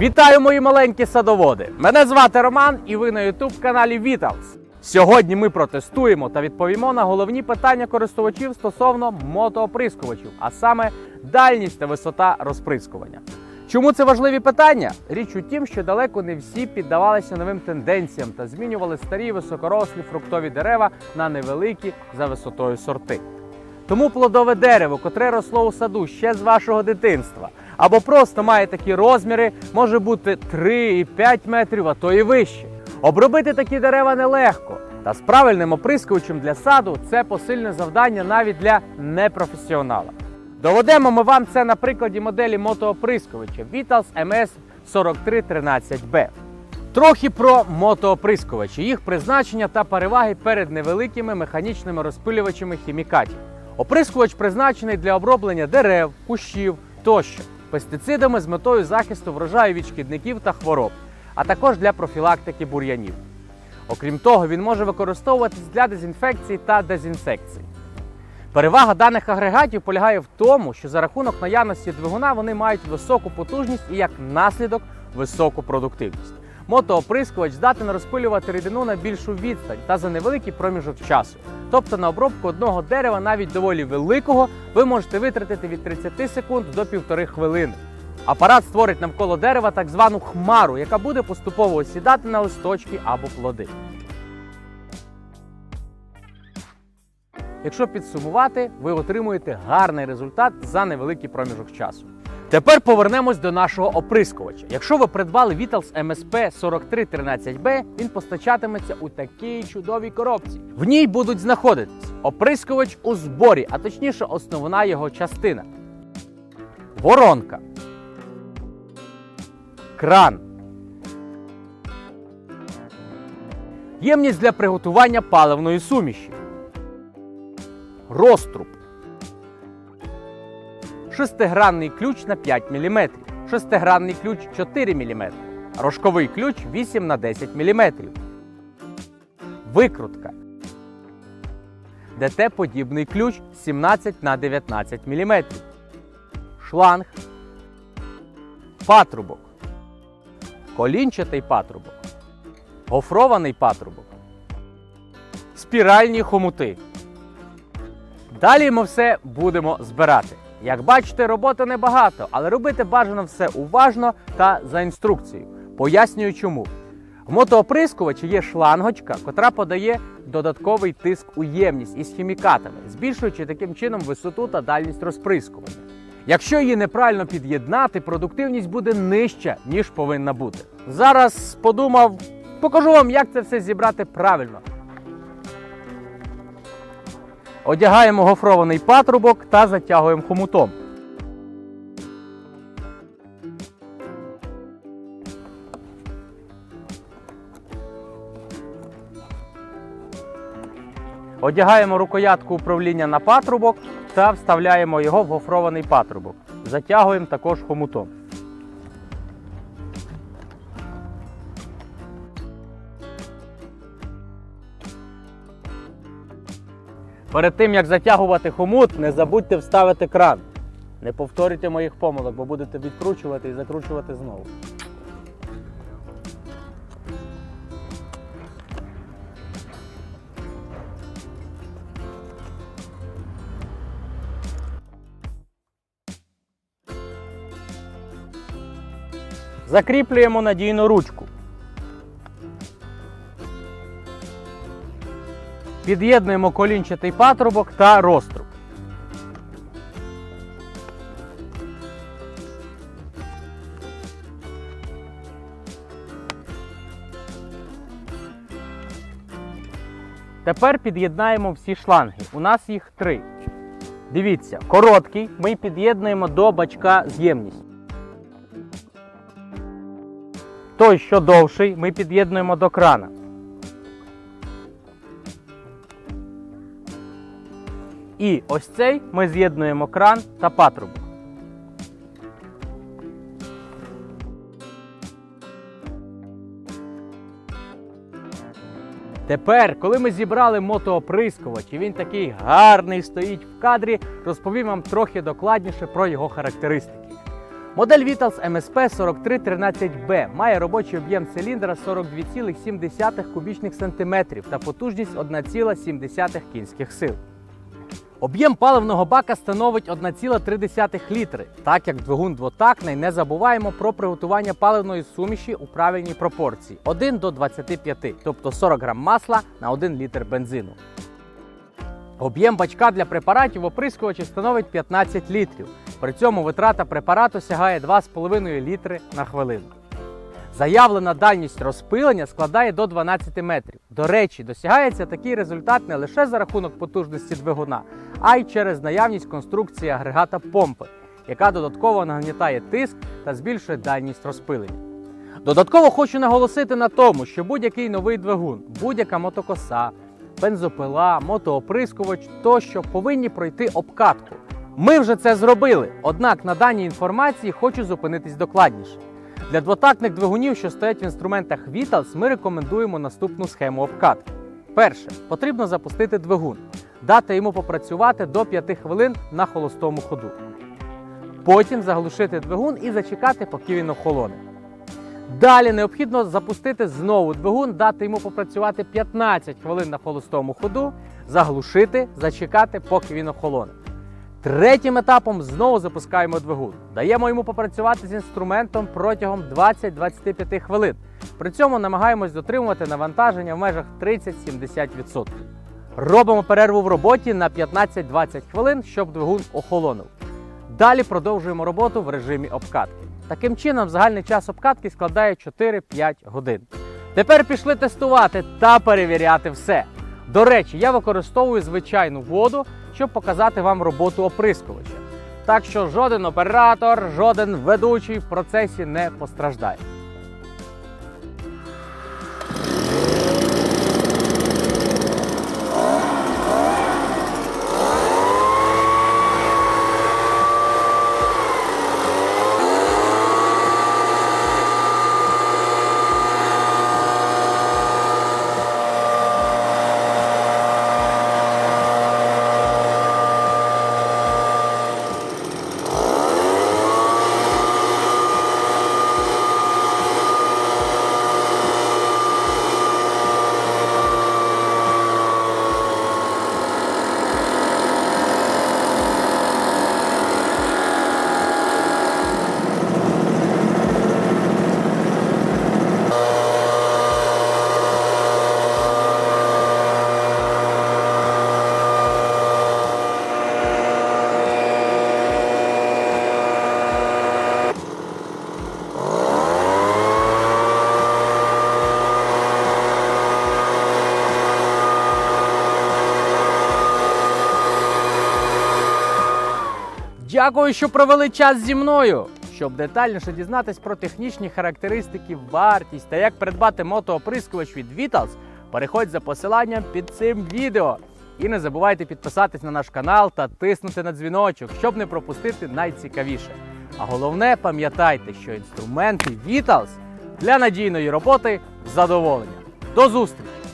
Вітаю, мої маленькі садоводи! Мене звати Роман, і ви на youtube каналі Vitals. Сьогодні ми протестуємо та відповімо на головні питання користувачів стосовно мотооприскувачів, а саме дальність та висота розприскування. Чому це важливі питання? Річ у тім, що далеко не всі піддавалися новим тенденціям та змінювали старі високорослі фруктові дерева на невеликі за висотою сорти. Тому плодове дерево, котре росло у саду ще з вашого дитинства, або просто має такі розміри, може бути 3 і 5 метрів, а то і вище. Обробити такі дерева нелегко. Та з правильним оприскувачем для саду це посильне завдання навіть для непрофесіонала. Доведемо ми вам це на прикладі моделі мотооприскувача Vitals MS 4313B. Трохи про мотооприскувачі, їх призначення та переваги перед невеликими механічними розпилювачами хімікатів. Оприскувач призначений для оброблення дерев, кущів тощо, пестицидами з метою захисту врожаю від шкідників та хвороб, а також для профілактики бур'янів. Окрім того, він може використовуватись для дезінфекції та дезінсекції. Перевага даних агрегатів полягає в тому, що за рахунок наявності двигуна вони мають високу потужність і як наслідок високу продуктивність. Мотооприскувач здатен розпилювати рідину на більшу відстань та за невеликий проміжок часу. Тобто на обробку одного дерева, навіть доволі великого, ви можете витратити від 30 секунд до півтори хвилини. Апарат створить навколо дерева так звану хмару, яка буде поступово осідати на листочки або плоди. Якщо підсумувати, ви отримуєте гарний результат за невеликий проміжок часу. Тепер повернемось до нашого оприскувача. Якщо ви придбали Vitals MSP 4313B, він постачатиметься у такій чудовій коробці. В ній будуть знаходитись оприскувач у зборі, а точніше, основна його частина. Воронка. Кран. Ємність для приготування паливної суміші. Розтруб. Шестигранний ключ на 5 мм. Шестигранний ключ 4 мм. Рожковий ключ 8 на 10 мм. Викрутка. ДТ-подібний ключ 17 на 19 мм. Шланг. Патрубок. Колінчатий патрубок. Гофрований патрубок. Спіральні хомути. Далі ми все будемо збирати. Як бачите, роботи небагато, але робити бажано все уважно та за інструкцією. Пояснюю чому. В мотооприскувачі є шлангочка, котра подає додатковий тиск у ємність із хімікатами, збільшуючи таким чином висоту та дальність розприскування. Якщо її неправильно під'єднати, продуктивність буде нижча, ніж повинна бути. Зараз подумав, покажу вам, як це все зібрати правильно. Одягаємо гофрований патрубок та затягуємо хомутом. Одягаємо рукоятку управління на патрубок та вставляємо його в гофрований патрубок. Затягуємо також хомутом. Перед тим як затягувати хомут, не забудьте вставити кран. Не повторюйте моїх помилок, бо будете відкручувати і закручувати знову. Закріплюємо надійну ручку. Під'єднуємо колінчатий патрубок та розтруб. Тепер під'єднаємо всі шланги. У нас їх три. Дивіться, короткий ми під'єднуємо до бачка з ємністю. Той, що довший, ми під'єднуємо до крана. І ось цей ми з'єднуємо кран та патрубок. Тепер, коли ми зібрали мотооприскувач, і він такий гарний стоїть в кадрі, розповім вам трохи докладніше про його характеристики. Модель Vitals MSP 4313B має робочий об'єм циліндра 42,7 кубічних сантиметрів та потужність 1,7 кінських сил. Об'єм паливного бака становить 1,3 літри. Так як двигун двотактний, не забуваємо про приготування паливної суміші у правильній пропорції 1 до 25, тобто 40 грам масла на 1 літр бензину. Об'єм бачка для препаратів оприскувача становить 15 літрів. При цьому витрата препарату сягає 2,5 літри на хвилину. Заявлена дальність розпилення складає до 12 метрів. До речі, досягається такий результат не лише за рахунок потужності двигуна, а й через наявність конструкції агрегата помпи, яка додатково нагнітає тиск та збільшує дальність розпилення. Додатково хочу наголосити на тому, що будь-який новий двигун, будь-яка мотокоса, бензопила, мотооприскувач тощо повинні пройти обкатку. Ми вже це зробили, однак на даній інформації хочу зупинитись докладніше. Для двотактних двигунів, що стоять в інструментах Vitals, ми рекомендуємо наступну схему обкатки. Перше, потрібно запустити двигун, дати йому попрацювати до 5 хвилин на холостому ходу. Потім заглушити двигун і зачекати, поки він охолоне. Далі необхідно запустити знову двигун, дати йому попрацювати 15 хвилин на холостому ходу, заглушити, зачекати, поки він охолоне. Третім етапом знову запускаємо двигун. Даємо йому попрацювати з інструментом протягом 20-25 хвилин. При цьому намагаємось дотримувати навантаження в межах 30-70%. Робимо перерву в роботі на 15-20 хвилин, щоб двигун охолонув. Далі продовжуємо роботу в режимі обкатки. Таким чином, загальний час обкатки складає 4-5 годин. Тепер пішли тестувати та перевіряти все. До речі, я використовую звичайну воду, щоб показати вам роботу оприскувача. Так що жоден оператор, жоден ведучий в процесі не постраждає. Дякую, що провели час зі мною. Щоб детальніше дізнатись про технічні характеристики, вартість та як придбати мотооприскувач від Vitals, переходь за посиланням під цим відео. І не забувайте підписатись на наш канал та тиснути на дзвіночок, щоб не пропустити найцікавіше. А головне, пам'ятайте, що інструменти Vitals для надійної роботи задоволення. До зустрічі!